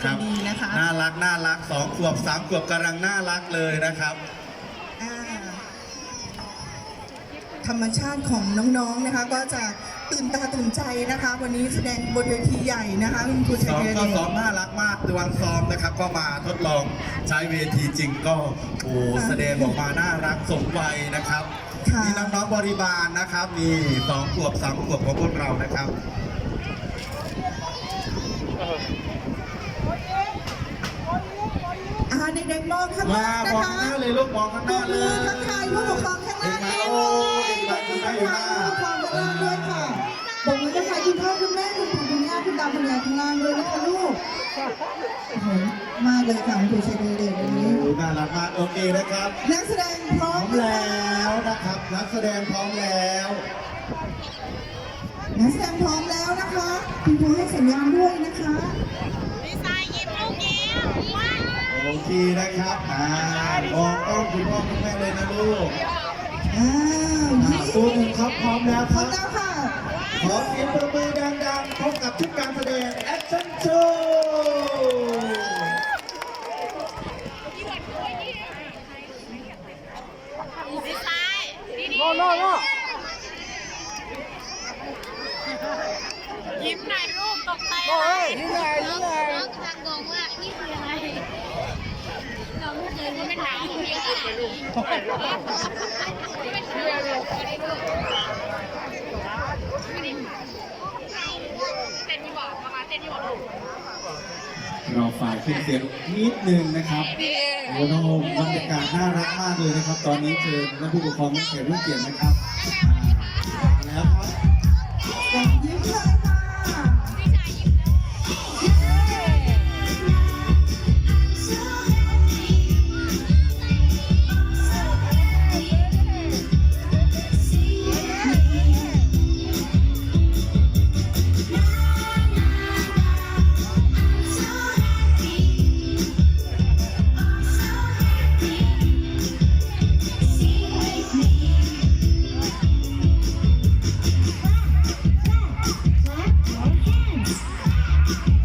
นะครับดีนะคะ น่ารักน่ารักสองขวบสามขวบกำลังน่ารักเลยนะครับ อ่าธรรมชาติของน้องๆนะคะ ก็จะตื่นตาตื่นใจนะคะ วันนี้แสดงบนเวทีใหญ่นะคะคุณครูชัซ้ยอมเดชก็ซ้อมน่ารักมากในวันซ้อมนะครับ ก็มาทดลองใช้เวทีจริงก็โอ้แสดงออกมาน่ารักสมวัยนะครับค่ะมีน้องๆบริบาลนะครับ มีสองขวบสามขวบของพวกเรานะครับอ่า เด็กๆมองข้างหมาน้ามนะองคะข้างหน้าเลยลูกมองข้างหปรน้าบเลมือยทักทายผู้ปกครองข้างล่างเด็กมาด้วยโอ้เด็กมาคุณแม่อยู่หทัน้ากทายผู้ปกครองข้างล่างด้วยค่ะบอกมือทักทายคุณพ่อคุณแม่คุณปู่คุณย่าคุณตาคุณยายข้างล่างด้วยนะคะลูกโอ้โหมากเลยค่ะคุณครูชัยเดชวันนี้โอ้น่ารักมากโอเคนะครับ นักแสดงพร้อพร้อมมแล้วนะครับ นักแสดงพร้อมแล้วนักแสดงพร้อมแล้วนะคะคุณครูให้สัญญาณด้วยนะคะ ดีไซน์ยิ้มลูกยิ้มว้าว โอเคนะครับอ่ามองกล้องคุณพ่อคุณแม่เลยนะลูกอ้าวอ่าตัวหนึ่งครับพร้อมแล้วพคร้อรัมบแล้วค่ะ ขอเสียงปรบมือดังๆพบกับชุดการแสดงแอคชั่นโชว์ดีไซน์ดีดียิ้มหน่อยลูกตกใจอะไรยิ้มหน่อยยิ้มหน่อย ประมาณเต้นที่บอกลูกเราฝ่ายขึ้นเสียงนิดนึงนะครับโอ้โหบรรยากาศน่ารักมากเลยนะครับ ตอนนี้เชิญท่านผู้ปกครองและแขกผู้เกียรตินะครับ you